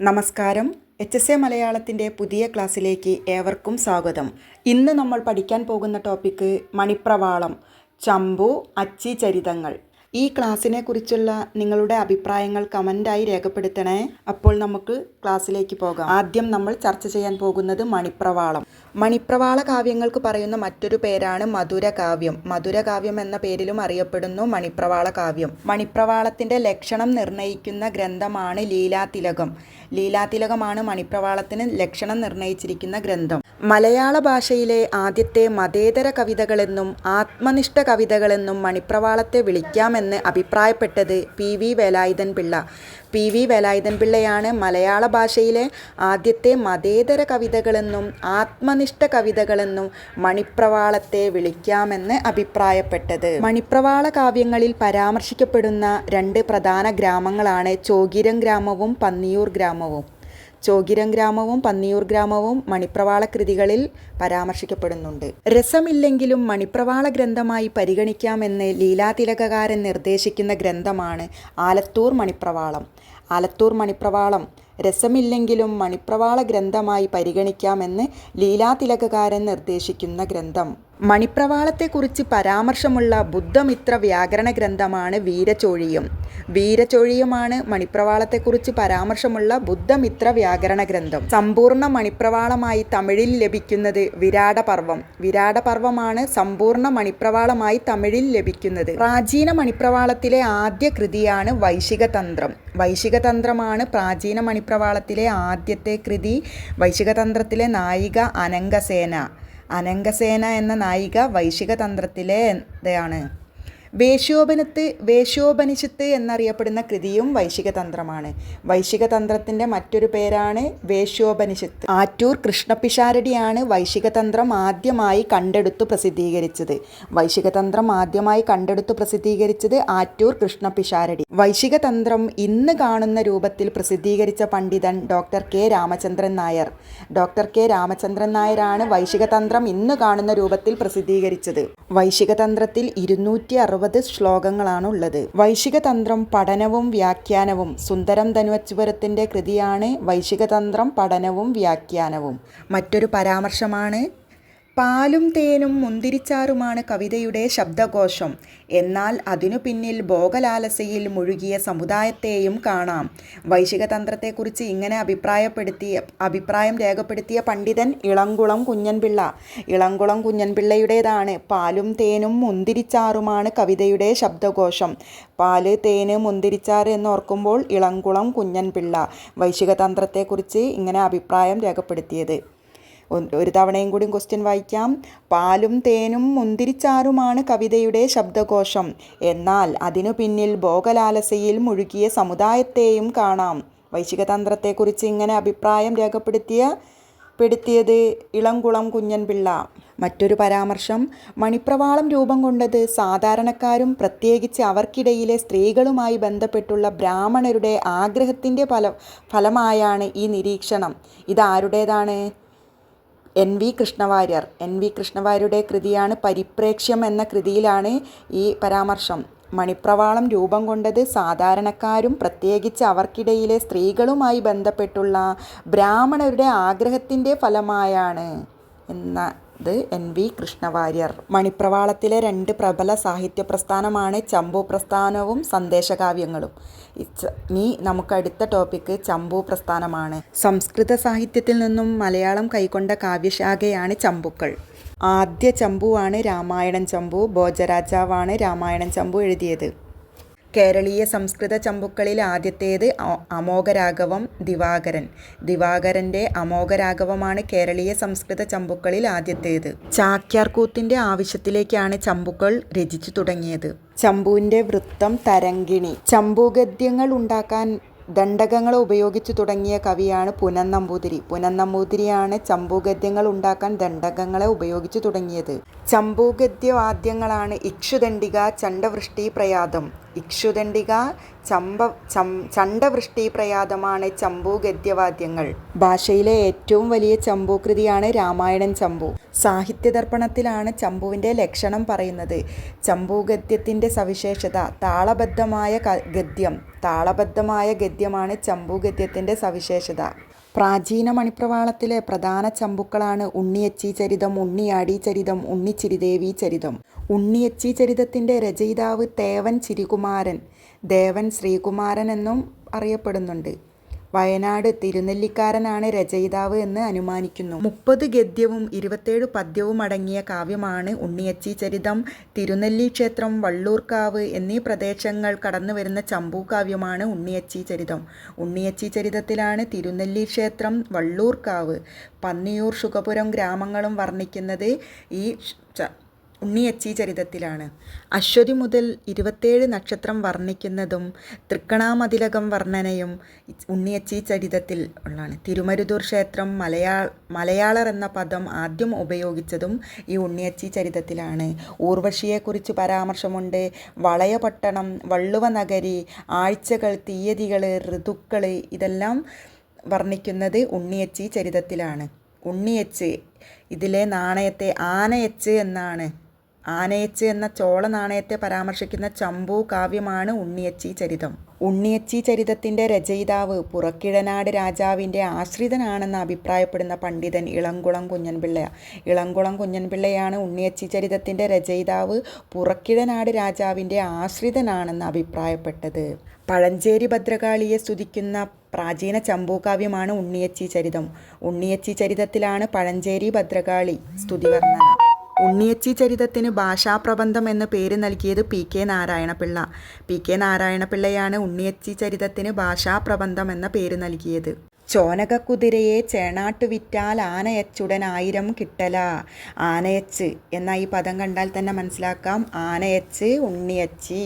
നമസ്കാരം. H S A മലയാളത്തിന്റെ പുതിയ ക്ലാസ്സിലേക്ക് ഏവർക്കും സ്വാഗതം. ഇന്ന് നമ്മൾ പഠിക്കാൻ പോകുന്ന ടോപ്പിക്ക് മണിപ്രവാളം ചമ്പു അച്ചി ചരിതങ്ങൾ. ഈ ക്ലാസ്സിനെ കുറിച്ചുള്ള നിങ്ങളുടെ അഭിപ്രായങ്ങൾ കമന്റായി രേഖപ്പെടുത്തണേ. അപ്പോൾ നമുക്ക് ക്ലാസ്സിലേക്ക് പോകാം. ആദ്യം നമ്മൾ ചർച്ച ചെയ്യാൻ പോകുന്നത് മണിപ്രവാളം. മണിപ്രവാള കാവ്യങ്ങൾക്ക് പറയുന്ന മറ്റൊരു പേരാണ് മധുരകാവ്യം. മധുരകാവ്യം എന്ന പേരിലും അറിയപ്പെടുന്നു മണിപ്രവാള കാവ്യം മണിപ്രവാളത്തിന്റെ ലക്ഷണം നിർണയിക്കുന്ന ഗ്രന്ഥമാണ് ലീലാതിലകം. ലീലാതിലകമാണ് മണിപ്രവാളത്തിന് ലക്ഷണം നിർണയിച്ചിരിക്കുന്ന ഗ്രന്ഥം. മലയാള ഭാഷയിലെ ആദ്യത്തെ മതേതര കവിതകളെന്നും ആത്മനിഷ്ഠ കവിതകളെന്നും മണിപ്രവാളത്തെ വിളിക്കാമെന്ന് അഭിപ്രായപ്പെട്ടത് P V Velayudhan Pillai P V Velayudhan പിള്ളയാണ് മലയാള ഭാഷയിലെ ആദ്യത്തെ മതേതര കവിതകളെന്നും ആത്മനിഷ്ഠ കവിതകളെന്നും മണിപ്രവാളത്തെ വിളിക്കാമെന്ന് അഭിപ്രായപ്പെട്ടത്. മണിപ്രവാള കാവ്യങ്ങളിൽ പരാമർശിക്കപ്പെടുന്ന രണ്ട് പ്രധാന ഗ്രാമങ്ങളാണ് ചോകിരം ഗ്രാമവും പന്നിയൂർ ഗ്രാമവും. ചോഗിരം ഗ്രാമവും പന്നിയൂർ ഗ്രാമവും മണിപ്രവാള കൃതികളിൽ പരാമർശിക്കപ്പെടുന്നുണ്ട്. രസമില്ലെങ്കിലും മണിപ്രവാള ഗ്രന്ഥമായി പരിഗണിക്കാമെന്ന് ലീലാതിലകകാരൻ നിർദ്ദേശിക്കുന്ന ഗ്രന്ഥമാണ് ആലത്തൂർ മണിപ്രവാളം. ആലത്തൂർ മണിപ്രവാളം രസമില്ലെങ്കിലും മണിപ്രവാള ഗ്രന്ഥമായി പരിഗണിക്കാമെന്ന് ലീലാതിലകകാരൻ നിർദ്ദേശിക്കുന്ന ഗ്രന്ഥം. മണിപ്രവാളത്തെക്കുറിച്ച് പരാമർശമുള്ള ബുദ്ധമിത്ര വ്യാകരണ ഗ്രന്ഥമാണ് വീരചോഴിയം. വീരചോഴിയമാണ് മണിപ്രവാളത്തെക്കുറിച്ച് പരാമർശമുള്ള ബുദ്ധമിത്ര വ്യാകരണ ഗ്രന്ഥം. സമ്പൂർണ മണിപ്രവാളമായി തമിഴിൽ ലഭിക്കുന്നത് വിരാടപർവം. വിരാടപർവമാണ് സമ്പൂർണ മണിപ്രവാളമായി തമിഴിൽ ലഭിക്കുന്നത്. പ്രാചീന മണിപ്രവാളത്തിലെ ആദ്യ കൃതിയാണ് വൈശികതന്ത്രം. വൈശികതന്ത്രമാണ് പ്രാചീന മണിപ്രവാളത്തിലെ ആദ്യത്തെ കൃതി വൈശികതന്ത്രത്തിലെ നായിക അനങ്കസേന അനങ്കസേന എന്ന നായിക വൈശികതന്ത്രത്തിലെ താണ് വേശ്യോപനത്ത് വേശ്യോപനിഷത്ത് എന്നറിയപ്പെടുന്ന കൃതിയും വൈശിക തന്ത്രമാണ് വൈശിക വൈശികതന്ത്രത്തിന്റെ മറ്റൊരു പേരാണ് വേശ്യോപനിഷത്ത് ആറ്റൂർ കൃഷ്ണപിഷാരടിയാണ് വൈശികതന്ത്രം ആദ്യമായി കണ്ടെടുത്തു പ്രസിദ്ധീകരിച്ചത്. വൈശികതന്ത്രം ആദ്യമായി കണ്ടെടുത്തു പ്രസിദ്ധീകരിച്ചത് ആറ്റൂർ കൃഷ്ണപിഷാരടി. വൈശിക തന്ത്രം ഇന്ന് കാണുന്ന രൂപത്തിൽ പ്രസിദ്ധീകരിച്ച പണ്ഡിതൻ doctor K. Ramachandran Nair. Doctor K. Ramachandran നായരാണ് വൈശിക തന്ത്രം ഇന്ന് കാണുന്ന രൂപത്തിൽ പ്രസിദ്ധീകരിച്ചത്. വൈശിക തന്ത്രത്തിൽ ഇരുന്നൂറ്റി അറുപത് ശ്ലോകങ്ങളാണ് ഉള്ളത്. വൈശികതന്ത്രം പഠനവും വ്യാഖ്യാനവും. സുന്ദരം ധനുവച്ചുപുരത്തിന്റെ കൃതിയാണ് വൈശികതന്ത്രം പഠനവും വ്യാഖ്യാനവും. മറ്റൊരു പരാമർശമാണ് പാലും തേനും മുന്തിരിച്ചാറുമാണ് കവിതയുടെ ശബ്ദകോശം. എന്നാൽ അതിനു പിന്നിൽ ഭോഗലാലസയിൽ മുഴുകിയ സമുദായത്തെയും കാണാം. വൈശികതന്ത്രത്തെക്കുറിച്ച് ഇങ്ങനെ അഭിപ്രായപ്പെടുത്തിയ അഭിപ്രായം രേഖപ്പെടുത്തിയ പണ്ഡിതൻ ഇളങ്കുളം കുഞ്ഞൻപിള്ള. ഇളങ്കുളം കുഞ്ഞൻപിള്ളയുടേതാണ്. പാലും തേനും മുന്തിരിച്ചാറുമാണ് കവിതയുടെ ശബ്ദകോശം. പാൽ തേന് മുന്തിരിച്ചാറ് എന്നോർക്കുമ്പോൾ ഇളങ്കുളം കുഞ്ഞൻപിള്ള. വൈശികതന്ത്രത്തെക്കുറിച്ച് ഇങ്ങനെ അഭിപ്രായം രേഖപ്പെടുത്തിയത്. ഒരു തവണയും കൂടി ക്വസ്റ്റ്യൻ വായിക്കാം. പാലും തേനും മുന്തിരിച്ചാറുമാണ് കവിതയുടെ ശബ്ദകോശം. എന്നാൽ അതിനു പിന്നിൽ ഭോഗലാലസയിൽ മുഴുകിയ സമുദായത്തെയും കാണാം. വൈശിക വൈശികതന്ത്രത്തെക്കുറിച്ച് ഇങ്ങനെ അഭിപ്രായം രേഖപ്പെടുത്തിയ പെടുത്തിയത് ഇളംകുളം കുഞ്ഞൻപിള്ള. മറ്റൊരു പരാമർശം മണിപ്രവാളം രൂപം കൊണ്ടത് സാധാരണക്കാരും പ്രത്യേകിച്ച് അവർക്കിടയിലെ സ്ത്രീകളുമായി ബന്ധപ്പെട്ടുള്ള ബ്രാഹ്മണരുടെ ആഗ്രഹത്തിന്റെ ഫല ഫലമായാണ് ഈ നിരീക്ഷണം. ഇതാരുടേതാണ്? N V Krishna Variyar. N V കൃഷ്ണവാര്യരുടെ കൃതിയാണ് പരിപ്രേക്ഷ്യം എന്ന കൃതിയിലാണ് ഈ പരാമർശം. മണിപ്രവാളം രൂപം കൊണ്ടത് സാധാരണക്കാരും പ്രത്യേകിച്ച് അവർക്കിടയിലെ സ്ത്രീകളുമായി ബന്ധപ്പെട്ടുള്ള ബ്രാഹ്മണരുടെ ആഗ്രഹത്തിന്റെ ഫലമായാണ് എന്ന ഇത് എൻ വി കൃഷ്ണവാര്യർ. മണിപ്രവാളത്തിലെ രണ്ട് പ്രബല സാഹിത്യ പ്രസ്ഥാനമാണ് ചമ്പു പ്രസ്ഥാനവും സന്ദേശകാവ്യങ്ങളും. ഇനി നമുക്ക് അടുത്ത ടോപ്പിക്ക് ചമ്പു പ്രസ്ഥാനമാണ്. സംസ്കൃത സാഹിത്യത്തിൽ നിന്നും മലയാളം കൈക്കൊണ്ട കാവ്യശാഖയാണ് ചമ്പുക്കൾ. ആദ്യ ചമ്പുവാണ് രാമായണൻ ചമ്പു ഭോജരാജാവാണ് രാമായണൻ ചമ്പു എഴുതിയത്. കേരളീയ സംസ്കൃത ചമ്പുക്കളിൽ ആദ്യത്തേത് അമോഘരാഘവം ദിവാകരൻ. ദിവാകരന്റെ അമോഘരാഘവമാണ് കേരളീയ സംസ്കൃത ചമ്പുക്കളിൽ ആദ്യത്തേത്. ചാക്യാർകൂത്തിന്റെ ആവശ്യത്തിലേക്കാണ് ചമ്പുക്കൾ രചിച്ചു തുടങ്ങിയത്. ചമ്പുവിന്റെ വൃത്തം തരങ്കിണി ചമ്പുഗദ്യങ്ങൾ ഉണ്ടാക്കാൻ ദണ്ഡകങ്ങളെ ഉപയോഗിച്ചു തുടങ്ങിയ കവിയാണ് പുനന്നമ്പൂതിരി. നമ്പൂതിരി പുനൻ നമ്പൂതിരിയാണ് ചമ്പുഗദ്യങ്ങൾ ഉണ്ടാക്കാൻ ദണ്ഡകങ്ങളെ ഉപയോഗിച്ചു തുടങ്ങിയത്. ചമ്പുഗദ്യവാദ്യങ്ങളാണ് ഇക്ഷുദണ്ഡിക ചണ്ടവൃഷ്ടി പ്രയാതം. ഇക്ഷുദണ്ഡിക ചമ്പ ചം ചണ്ഡവൃഷ്ടി പ്രയാതമാണ് ചമ്പു ഗദ്യവാദ്യങ്ങൾ. ഭാഷയിലെ ഏറ്റവും വലിയ ചമ്പു കൃതിയാണ് രാമായണൻ ചമ്പു. സാഹിത്യദർപ്പണത്തിലാണ് ചമ്പുവിന്റെ ലക്ഷണം പറയുന്നത്. ചമ്പു ഗദ്യത്തിന്റെ സവിശേഷത താളബദ്ധമായ ഗദ്യം. താളബദ്ധമായ ഗദ്യമാണ് ചമ്പു ഗദ്യത്തിന്റെ സവിശേഷത. പ്രാചീന മണിപ്രവാളത്തിലെ പ്രധാന ചമ്പുക്കളാണ് ഉണ്ണിയച്ചി ചരിതം ഉണ്ണിയാടി ചരിതം ഉണ്ണിച്ചിരിദേവി ചരിതം. ഉണ്ണിയച്ചി ചരിതത്തിന്റെ രചയിതാവ് തേവൻ ചിരികുമാരൻ. ദേവൻ ശ്രീകുമാരൻ എന്നും അറിയപ്പെടുന്നുണ്ട്. വയനാട് തിരുനെല്ലിക്കാരനാണ് രചയിതാവ് എന്ന് അനുമാനിക്കുന്നു. മുപ്പത് ഗദ്യവും ഇരുപത്തേഴ് പദ്യവും അടങ്ങിയ കാവ്യമാണ് ഉണ്ണിയച്ചി ചരിതം. തിരുനെല്ലി ക്ഷേത്രം വള്ളൂർക്കാവ് എന്നീ പ്രദേശങ്ങൾ കടന്നു വരുന്ന ചമ്പു കാവ്യമാണ് ഉണ്ണിയച്ചി ചരിതം. ഉണ്ണിയച്ചി ചരിതത്തിലാണ് തിരുനെല്ലി ക്ഷേത്രം വള്ളൂർക്കാവ് പന്നിയൂർ ശുഗപുരം ഗ്രാമങ്ങളും വർണിക്കുന്നത്. ഈ ഉണ്ണിയച്ചി ചരിതത്തിലാണ്. അശ്വതി മുതൽ ഇരുപത്തേഴ് നക്ഷത്രം വർണിക്കുന്നതും തൃക്കണാമതിലകം വർണനയും ഉണ്ണിയച്ചി ചരിതത്തിൽ ഉള്ളതാണ്. തിരുമരുതൂർ ക്ഷേത്രം മലയാ മലയാളർ എന്ന പദം ആദ്യം ഉപയോഗിച്ചതും ഈ ഉണ്ണിയച്ചി ചരിതത്തിലാണ്. ഊർവശിയെക്കുറിച്ച് പരാമർശമുണ്ട്. വളയപട്ടണം വള്ളുവ നഗരി ആഴ്ചകൾ തീയതികൾ ഋതുക്കൾ ഇതെല്ലാം വർണിക്കുന്നത് ഉണ്ണിയച്ചി ചരിതത്തിലാണ്. ഉണ്ണിയച്ച് ഇതിലെ നാണയത്തെ ആനയച്ച് എന്നാണ്. ആനയച്ച് എന്ന ചോള നാണയത്തെ പരാമർശിക്കുന്ന ചമ്പു കാവ്യമാണ് ഉണ്ണിയച്ചി ചരിതം. ഉണ്ണിയച്ചി ചരിതത്തിന്റെ രചയിതാവ് പുറക്കിഴനാട് രാജാവിന്റെ ആശ്രിതനാണെന്ന് അഭിപ്രായപ്പെടുന്ന പണ്ഡിതൻ ഇളംകുളം കുഞ്ഞൻപിള്ള. ഇളംകുളം കുഞ്ഞൻപിള്ളയാണ് ഉണ്ണിയച്ചി ചരിതത്തിന്റെ രചയിതാവ് പുറക്കിഴനാട് രാജാവിന്റെ ആശ്രിതനാണെന്ന് അഭിപ്രായപ്പെട്ടത്. പഴഞ്ചേരി ഭദ്രകാളിയെ സ്തുതിക്കുന്ന പ്രാചീന ചമ്പൂകാവ്യമാണ് ഉണ്ണിയച്ചി ചരിതം. ഉണ്ണിയച്ചി ചരിതത്തിലാണ് പഴഞ്ചേരി ഭദ്രകാളി സ്തുതിവർണന. ഉണ്ണിയച്ചി ചരിതത്തിന് ഭാഷാപ്രബന്ധം എന്ന പേര് നൽകിയത് P K Narayana Pillai. P K നാരായണപിള്ളയാണ് ഉണ്ണിയച്ചി ചരിതത്തിന് ഭാഷാപ്രബന്ധം എന്ന പേര് നൽകിയത്. ചോനകക്കുതിരയെ ചേണാട്ടു വിറ്റാൽ ആനയച്ചുടൻ ആയിരം കിട്ടല. ആനയച്ച്. എന്ന ഈ പദം കണ്ടാൽ തന്നെ മനസ്സിലാക്കാം. ആനയച്ച് ഉണ്ണിയച്ചി.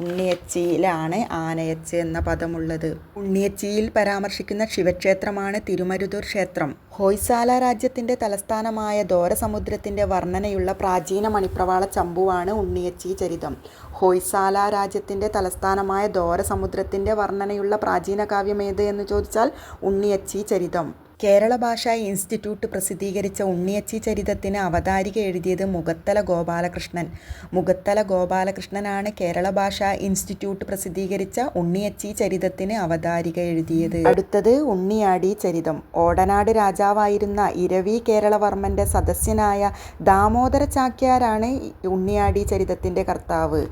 ഉണ്ണിയച്ചിയിലാണ് ആനയച്ച് എന്ന പദമുള്ളത്. ഉണ്ണിയച്ചിയിൽ പരാമർശിക്കുന്ന ശിവക്ഷേത്രമാണ് തിരുമരുതൂർ ക്ഷേത്രം. ഹോയ്സാല രാജ്യത്തിന്റെ തലസ്ഥാനമായ ദോരസമുദ്രത്തിന്റെ വർണനയുള്ള പ്രാചീന മണിപ്രവാള ചമ്പുവാണ് ഉണ്ണിയച്ചി ചരിതം. ഹോയ്സാല രാജ്യത്തിന്റെ തലസ്ഥാനമായ ദോരസമുദ്രത്തിന്റെ വർണനയുള്ള പ്രാചീന കാവ്യം ഏത് എന്ന് ചോദിച്ചാൽ ഉണ്ണിയച്ചി ചരിതം. കേരള ഭാഷാ ഇൻസ്റ്റിറ്റ്യൂട്ട് പ്രസിദ്ധീകരിച്ച ഉണ്ണിയച്ചി ചരിതത്തിന് അവതാരിക എഴുതിയത് മുഖത്തല ഗോപാലകൃഷ്ണൻ. മുഖത്തല ഗോപാലകൃഷ്ണനാണ് കേരള ഭാഷാ ഇൻസ്റ്റിറ്റ്യൂട്ട് പ്രസിദ്ധീകരിച്ച ഉണ്ണിയച്ചി ചരിതത്തിന് അവതാരിക എഴുതിയത്. അടുത്തത് ഉണ്ണിയാടി ചരിതം. ഓടനാട് രാജാവായിരുന്ന ഇരവി കേരളവർമ്മന്റെ സദസ്യനായ ദാമോദര ചാക്യാരാണ് ഉണ്ണിയാടി ചരിതത്തിന്റെ കർത്താവ്.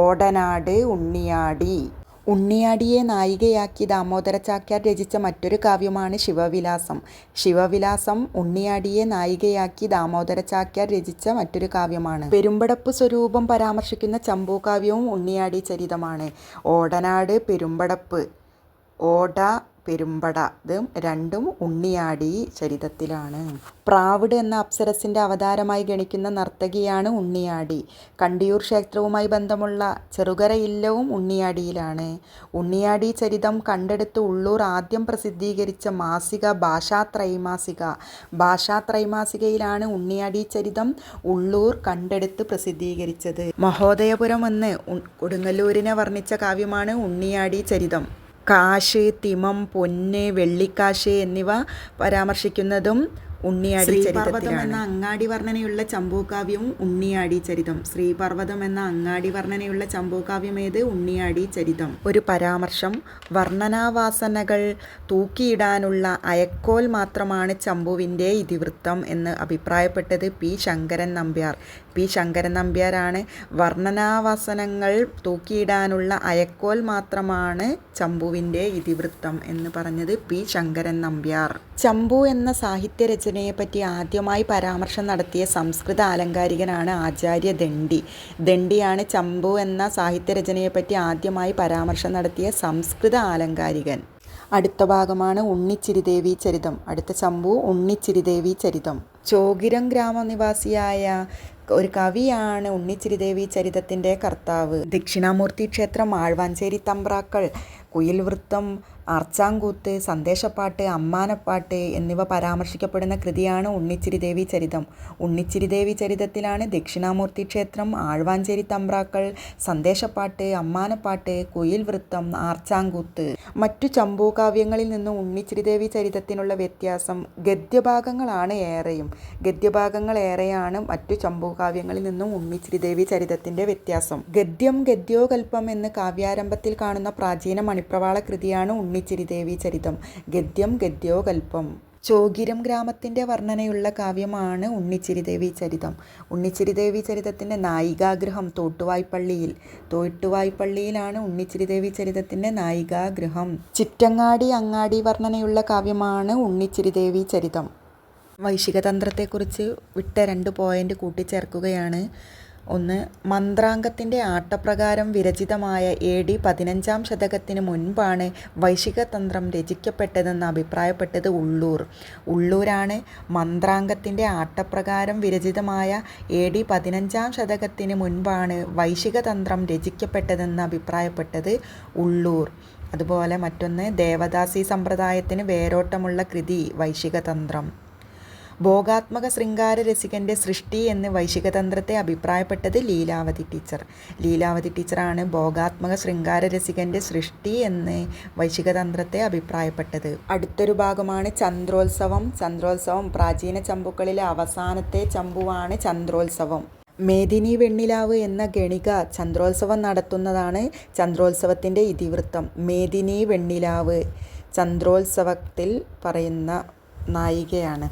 ഓടനാട് ഉണ്ണിയാടി. ഉണ്ണിയാടിയെ നായികയാക്കി ദാമോദര ചാക്യാർ രചിച്ച മറ്റൊരു കാവ്യമാണ് ശിവവിലാസം. ശിവവിലാസം ഉണ്ണിയാടിയെ നായികയാക്കി ദാമോദര ചാക്യാർ രചിച്ച മറ്റൊരു കാവ്യമാണ്. പെരുമ്പടപ്പ് സ്വരൂപം പരാമർശിക്കുന്ന ചമ്പു കാവ്യവും ഉണ്ണിയാടി ചരിതമാണ്. ഓടനാട് പെരുമ്പടപ്പ്. ഓട പെരുമ്പട. ഇത് രണ്ടും ഉണ്ണിയാടി ചരിതത്തിലാണ്. പ്രാവിഡ് എന്ന അപ്സരസിന്റെ അവതാരമായി ഗണിക്കുന്ന നർത്തകിയാണ് ഉണ്ണിയാടി. കണ്ടിയൂർ ക്ഷേത്രവുമായി ബന്ധമുള്ള ചെറുകര ഇല്ലവും ഉണ്ണിയാടിയിലാണ്. ഉണ്ണിയാടി ചരിതം കണ്ടെടുത്ത് ഉള്ളൂർ ആദ്യം പ്രസിദ്ധീകരിച്ച മാസിക ഭാഷാത്രൈമാസിക ഭാഷാത്രൈമാസികയിലാണ് ഉണ്ണിയാടി ചരിതം ഉള്ളൂർ കണ്ടെടുത്ത് പ്രസിദ്ധീകരിച്ചത്. മഹോദയപുരം എന്ന് കൊടുങ്ങല്ലൂരിനെ വർണിച്ച കാവ്യമാണ് ഉണ്ണിയാടി ചരിതം. കാശ് തിമം പൊന്ന് വെള്ളിക്കാശ് എന്നിവ പരാമർശിക്കുന്നതും ഉണ്ണിയാടി ചരിതത്തിലാണ് എന്ന അങ്ങാടി വർണനയുള്ള ചമ്പൂക്കാവ്യവും ഉണ്ണിയാടി ചരിതം. ശ്രീപർവതം എന്ന അങ്ങാടി വർണനയുള്ള ചമ്പൂക്കാവ്യം ഏത്? ഉണ്ണിയാടി ചരിതം. ഒരു പരാമർശം. വർണനാവാസനകൾ തൂക്കിയിടാനുള്ള അയക്കോൽ മാത്രമാണ് ചമ്പുവിന്റെ ഇതിവൃത്തം എന്ന് അഭിപ്രായപ്പെട്ടത് പി ശങ്കരൻ നമ്പ്യാർ. പി ശങ്കരൻ നമ്പ്യാരാണ് വർണനാവാസനങ്ങൾ തൂക്കിയിടാനുള്ള അയക്കോൽ മാത്രമാണ് ചമ്പുവിന്റെ ഇതിവൃത്തം എന്ന് പറഞ്ഞത് പി ശങ്കരൻ നമ്പ്യാർ. ചമ്പു എന്ന സാഹിത്യ രചനയെപ്പറ്റി ആദ്യമായി പരാമർശം നടത്തിയ സംസ്കൃത ആലങ്കാരികനാണ് ആചാര്യ ദണ്ഡി. ദണ്ഡിയാണ് ചമ്പു എന്ന സാഹിത്യ രചനയെപ്പറ്റി ആദ്യമായി പരാമർശം നടത്തിയ സംസ്കൃത ആലങ്കാരികൻ അടുത്ത ഭാഗമാണ് ഉണ്ണിച്ചിരിദേവി ചരിതം. അടുത്ത ചമ്പു ഉണ്ണിച്ചിരിദേവി ചരിതം. ചോഗിരം ഗ്രാമനിവാസിയായ ഒരു കവിയാണ് ഉണ്ണിച്ചിരിദേവി ചരിതത്തിന്റെ കർത്താവ്. ദക്ഷിണാമൂർത്തി ക്ഷേത്രം ആഴ്വാഞ്ചേരി തമ്പ്രാക്കൾ. കുയിൽ വൃത്തം ആർച്ചാങ്കൂത്ത് സന്ദേശപ്പാട്ട് അമ്മാനപ്പാട്ട് എന്നിവ പരാമർശിക്കപ്പെടുന്ന കൃതിയാണ് ഉണ്ണിച്ചിരി ദേവി ചരിതം. ഉണ്ണിച്ചിരി ദേവി ചരിതത്തിലാണ് ദക്ഷിണാമൂർത്തി ക്ഷേത്രം ആഴ്വാഞ്ചേരി തമ്പ്രാക്കൾ സന്ദേശപ്പാട്ട് അമ്മാനപ്പാട്ട് കുയിൽ വൃത്തം ആർച്ചാങ്കൂത്ത് മറ്റു ചമ്പൂകാവ്യങ്ങളിൽ നിന്നും ഉണ്ണിച്ചിരി ദേവി ചരിതത്തിനുള്ള വ്യത്യാസം ഗദ്യഭാഗങ്ങളാണ് ഏറെയും. ഗദ്യഭാഗങ്ങൾ ഏറെയാണ് മറ്റു ചമ്പൂകാവ്യങ്ങളിൽ നിന്നും ഉണ്ണിച്ചിരി ദേവി ചരിതത്തിന്റെ വ്യത്യാസം. ഗദ്യം ഗദ്യോകൽപ്പം എന്ന് കാവ്യാരംഭത്തിൽ കാണുന്ന പ്രാചീന മണിപ്രവാള കൃതിയാണ് ഉണ്ണിച്ചിരി ദേവി ചരിതം. ഗദ്യം ഗദ്യോകൽപ്പം ചോഗിരം ഗ്രാമത്തിന്റെ വർണനയുള്ള കാവ്യമാണ് ഉണ്ണിച്ചിരി ദേവി ചരിതം. ഉണ്ണിച്ചിരി ദേവി ചരിതത്തിന്റെ നായികാഗ്രഹം തോട്ടുവായ്പള്ളിയിൽ. തോട്ടുവായ്പള്ളിയിലാണ് ഉണ്ണിച്ചിരി ദേവി ചരിതത്തിന്റെ നായികാഗ്രഹം. ചിറ്റങ്ങാടി അങ്ങാടി വർണനയുള്ള കാവ്യമാണ് ഉണ്ണിച്ചിരി ദേവി ചരിതം. വൈശികതന്ത്രത്തെക്കുറിച്ച് വിട്ട രണ്ട് പോയിന്റ് കൂട്ടിച്ചേർക്കുകയാണ്. ഒന്ന് മന്ത്രാംഗത്തിന്റെ ആട്ടപ്രകാരം വിരചിതമായ എ ഡി പതിനഞ്ചാം ശതകത്തിന് മുൻപാണ് വൈശികതന്ത്രം രചിക്കപ്പെട്ടതെന്ന് അഭിപ്രായപ്പെട്ടത് ഉള്ളൂർ. ഉള്ളൂരാണ് മന്ത്രാംഗത്തിന്റെ ആട്ടപ്രകാരം വിരചിതമായ എ ഡി പതിനഞ്ചാം ശതകത്തിന് മുൻപാണ് വൈശികതന്ത്രം രചിക്കപ്പെട്ടതെന്ന് അഭിപ്രായപ്പെട്ടത് ഉള്ളൂർ. അതുപോലെ മറ്റൊന്ന് ദേവദാസി സമ്പ്രദായത്തിന് വേരോട്ടമുള്ള കൃതി വൈശികതന്ത്രം ഭോഗാത്മക ശൃംഗാര രസികന്റെ സൃഷ്ടി എന്ന് വൈശികതന്ത്രത്തെ അഭിപ്രായപ്പെട്ടത് ലീലാവതി ടീച്ചർ. ലീലാവതി ടീച്ചറാണ് ഭോഗാത്മക ശൃംഗാര രസികന്റെ സൃഷ്ടി എന്ന് വൈശികതന്ത്രത്തെ അഭിപ്രായപ്പെട്ടത്. അടുത്തൊരു ഭാഗമാണ് ചന്ദ്രോത്സവം. ചന്ദ്രോത്സവം പ്രാചീന ചമ്പുക്കളിലെ അവസാനത്തെ ചമ്പുവാണ് ചന്ദ്രോത്സവം. മേദിനി വെണ്ണിലാവ് എന്ന ഗണിക ചന്ദ്രോത്സവം നടത്തുന്നതാണ് ചന്ദ്രോത്സവത്തിന്റെ ഇതിവൃത്തം. മേദിനി വെണ്ണിലാവ് ചന്ദ്രോത്സവത്തിൽ പറയുന്ന നായികയാണ്.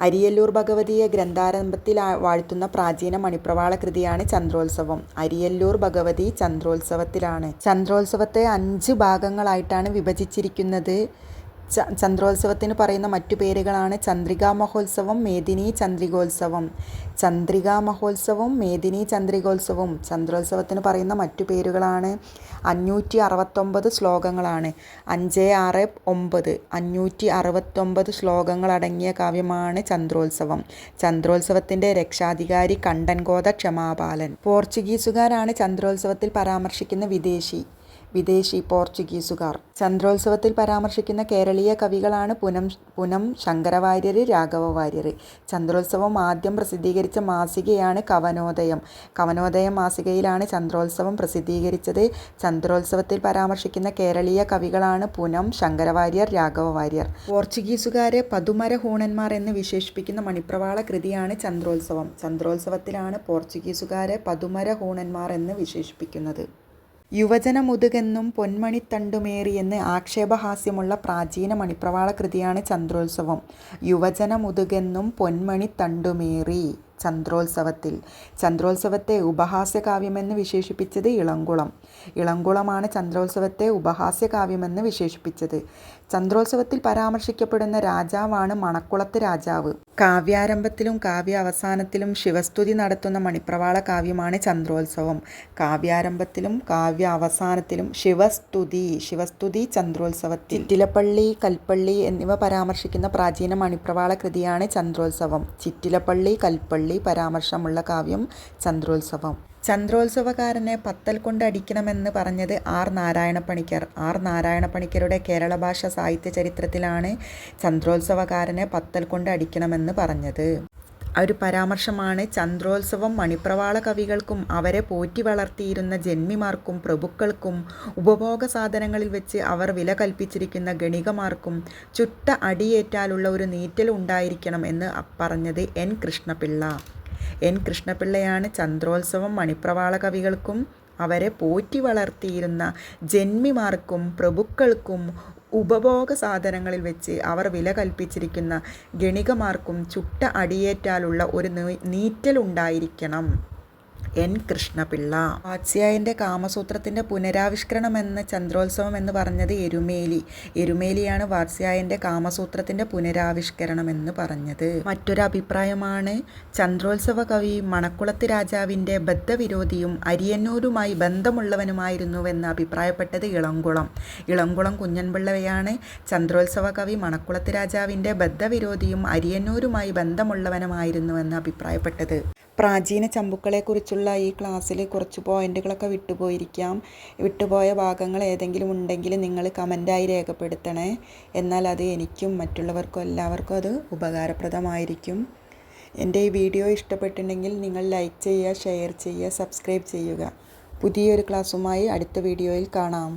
അരിയല്ലൂർ ഭഗവതിയെ ഗ്രന്ഥാരംഭത്തിൽ വാഴ്ത്തുന്ന പ്രാചീന മണിപ്രവാള കൃതിയാണ് ചന്ദ്രോത്സവം. അരിയല്ലൂർ ഭഗവതി ചന്ദ്രോത്സവത്തിലാണ്. ചന്ദ്രോത്സവത്തെ അഞ്ച് ഭാഗങ്ങളായിട്ടാണ് വിഭജിച്ചിരിക്കുന്നത്. ചന്ദ്രോത്സവത്തിന് പറയുന്ന മറ്റു പേരുകളാണ് ചന്ദ്രികാ മഹോത്സവം മേദിനി ചന്ദ്രികോത്സവം. ചന്ദ്രികാ മഹോത്സവം മേദിനി ചന്ദ്രികോത്സവം. ചന്ദ്രോത്സവത്തിന് പറയുന്ന മറ്റു പേരുകളാണ് അഞ്ഞൂറ്റി അറുപത്തൊമ്പത് ശ്ലോകങ്ങളാണ്. അഞ്ച് ആറ് ഒമ്പത്. അഞ്ഞൂറ്റി അറുപത്തൊമ്പത് ശ്ലോകങ്ങളടങ്ങിയ കാവ്യമാണ് ചന്ദ്രോത്സവം. ചന്ദ്രോത്സവത്തിന്റെ രക്ഷാധികാരി കണ്ടൻകോത ക്ഷമാപാലൻ. പോർച്ചുഗീസുകാരാണ് ചന്ദ്രോത്സവത്തിൽ പരാമർശിക്കുന്ന വിദേശി. വിദേശി പോർച്ചുഗീസുകാർ. ചന്ദ്രോത്സവത്തിൽ പരാമർശിക്കുന്ന കേരളീയ കവികളാണ് പുനം പുനം ശങ്കരവാര്യർ രാഘവ വാര്യർ ചന്ദ്രോത്സവം ആദ്യം പ്രസിദ്ധീകരിച്ച മാസികയാണ് കവനോദയം. കവനോദയം മാസികയിലാണ് ചന്ദ്രോത്സവം പ്രസിദ്ധീകരിച്ചത്. ചന്ദ്രോത്സവത്തിൽ പരാമർശിക്കുന്ന കേരളീയ കവികളാണ് പുനം ശങ്കരവാര്യർ രാഘവ വാര്യർ പോർച്ചുഗീസുകാരെ പതുമര ഹൂണന്മാർ എന്ന് വിശേഷിപ്പിക്കുന്ന മണിപ്രവാള കൃതിയാണ് ചന്ദ്രോത്സവം. ചന്ദ്രോത്സവത്തിലാണ് പോർച്ചുഗീസുകാരെ പതുമര ഹൂണന്മാർ എന്ന് വിശേഷിപ്പിക്കുന്നത്. യുവജനമുതുകെന്നും പൊന്മണിത്തണ്ടുമേറിയെന്ന് ആക്ഷേപഹാസ്യമുള്ള പ്രാചീന മണിപ്രവാള കൃതിയാണ് ചന്ദ്രോത്സവം. യുവജന മുതുകെന്നും പൊന്മണിത്തണ്ടുമേറി. ചന്ദ്രോത്സവത്തിൽ. ചന്ദ്രോത്സവത്തെ ഉപഹാസ്യകാവ്യമെന്ന് വിശേഷിപ്പിച്ചത് ഇളംകുളം. ഇളംകുളമാണ് ചന്ദ്രോത്സവത്തെ ഉപഹാസ്യകാവ്യമെന്ന് വിശേഷിപ്പിച്ചത്. ചന്ദ്രോത്സവത്തിൽ പരാമർശിക്കപ്പെടുന്ന രാജാവാണ് മണക്കുളത്ത് രാജാവ്. കാവ്യാരംഭത്തിലും കാവ്യ അവസാനത്തിലും ശിവസ്തുതി നടത്തുന്ന മണിപ്രവാള കാവ്യമാണ് ചന്ദ്രോത്സവം. കാവ്യാരംഭത്തിലും കാവ്യ അവസാനത്തിലും ശിവസ്തുതി ശിവസ്തുതി ചന്ദ്രോത്സവത്തിൽ. ചിറ്റിലപ്പള്ളി കൽപ്പള്ളി എന്നിവ പരാമർശിക്കുന്ന പ്രാചീന മണിപ്രവാള കൃതിയാണ് ചന്ദ്രോത്സവം. ചിറ്റിലപ്പള്ളി കൽപ്പള്ളി പരാമർശമുള്ള കാവ്യം ചന്ദ്രോത്സവം. ചന്ദ്രോത്സവകാരനെ പത്തൽ കൊണ്ട് അടിക്കണമെന്ന് പറഞ്ഞത് ആർ നാരായണപ്പണിക്കർ. ആർ നാരായണപ്പണിക്കരുടെ കേരള ഭാഷ സാഹിത്യ ചരിത്രത്തിലാണ് ചന്ദ്രോത്സവകാരനെ പത്തൽ കൊണ്ട് അടിക്കണമെന്ന് പറഞ്ഞത്. ഒരു പരാമർശമാണ് ചന്ദ്രോത്സവം മണിപ്രവാള കവികൾക്കും അവരെ പോറ്റി വളർത്തിയിരുന്ന ജന്മിമാർക്കും പ്രഭുക്കൾക്കും ഉപഭോഗ സാധനങ്ങളിൽ വെച്ച് അവർ വില കൽപ്പിച്ചിരിക്കുന്ന ഗണികമാർക്കും ചുട്ട അടിയേറ്റാലുള്ള ഒരു നീറ്റൽ ഉണ്ടായിരിക്കണം എന്ന് പറഞ്ഞത് എൻ. കൃഷ്ണപിള്ള. എൻ. കൃഷ്ണപിള്ളയാണ് ചന്ദ്രോത്സവം മണിപ്രവാള കവികൾക്കും അവരെ പോറ്റി വളർത്തിയിരുന്ന ജന്മിമാർക്കും പ്രഭുക്കൾക്കും ഉപഭോഗ സാധനങ്ങളിൽ വെച്ച് അവർ വില കൽപ്പിച്ചിരിക്കുന്ന ഗണികമാർക്കും ചുട്ട അടിയേറ്റാലുള്ള ഒരു നീറ്റലുണ്ടായിരിക്കണം. എൻ. കൃഷ്ണപിള്ള. വാത്സ്യായന്റെ കാമസൂത്രത്തിന്റെ പുനരാവിഷ്കരണം എന്ന ചന്ദ്രോത്സവം എന്ന് പറഞ്ഞത് എരുമേലി. എരുമേലിയാണ് വാത്സ്യായന്റെ കാമസൂത്രത്തിന്റെ പുനരാവിഷ്കരണം എന്ന് പറഞ്ഞത്. മറ്റൊരു അഭിപ്രായമാണ് ചന്ദ്രോത്സവ കവി മണക്കുളത്ത് രാജാവിന്റെ ബദ്ധവിരോധിയും അരിയന്നൂരുമായി ബന്ധമുള്ളവനുമായിരുന്നുവെന്ന് അഭിപ്രായപ്പെട്ടത് ഇളംകുളം. ഇളംകുളം കുഞ്ഞൻപിള്ളവയാണ് ചന്ദ്രോത്സവ കവി മണക്കുളത്ത് രാജാവിന്റെ ബദ്ധവിരോധിയും അരിയന്നൂരുമായി ബന്ധമുള്ളവനുമായിരുന്നുവെന്ന് അഭിപ്രായപ്പെട്ടത്. പ്രാചീന ചമ്പുക്കളെക്കുറിച്ചുള്ള ഈ ക്ലാസ്സിൽ കുറച്ച് പോയിന്റുകളൊക്കെ വിട്ടുപോയിരിക്കാം. വിട്ടുപോയ ഭാഗങ്ങൾ ഏതെങ്കിലും ഉണ്ടെങ്കിൽ നിങ്ങൾ കമന്റായി രേഖപ്പെടുത്തണേ. എന്നാൽ അത് എനിക്കും മറ്റുള്ളവർക്കും എല്ലാവർക്കും അത് ഉപകാരപ്രദമായിരിക്കും. എന്റെ ഈ വീഡിയോ ഇഷ്ടപ്പെട്ടിട്ടുണ്ടെങ്കിൽ നിങ്ങൾ ലൈക്ക് ചെയ്യുക ഷെയർ ചെയ്യുക സബ്സ്ക്രൈബ് ചെയ്യുക. പുതിയൊരു ക്ലാസ്സുമായി അടുത്ത വീഡിയോയിൽ കാണാം.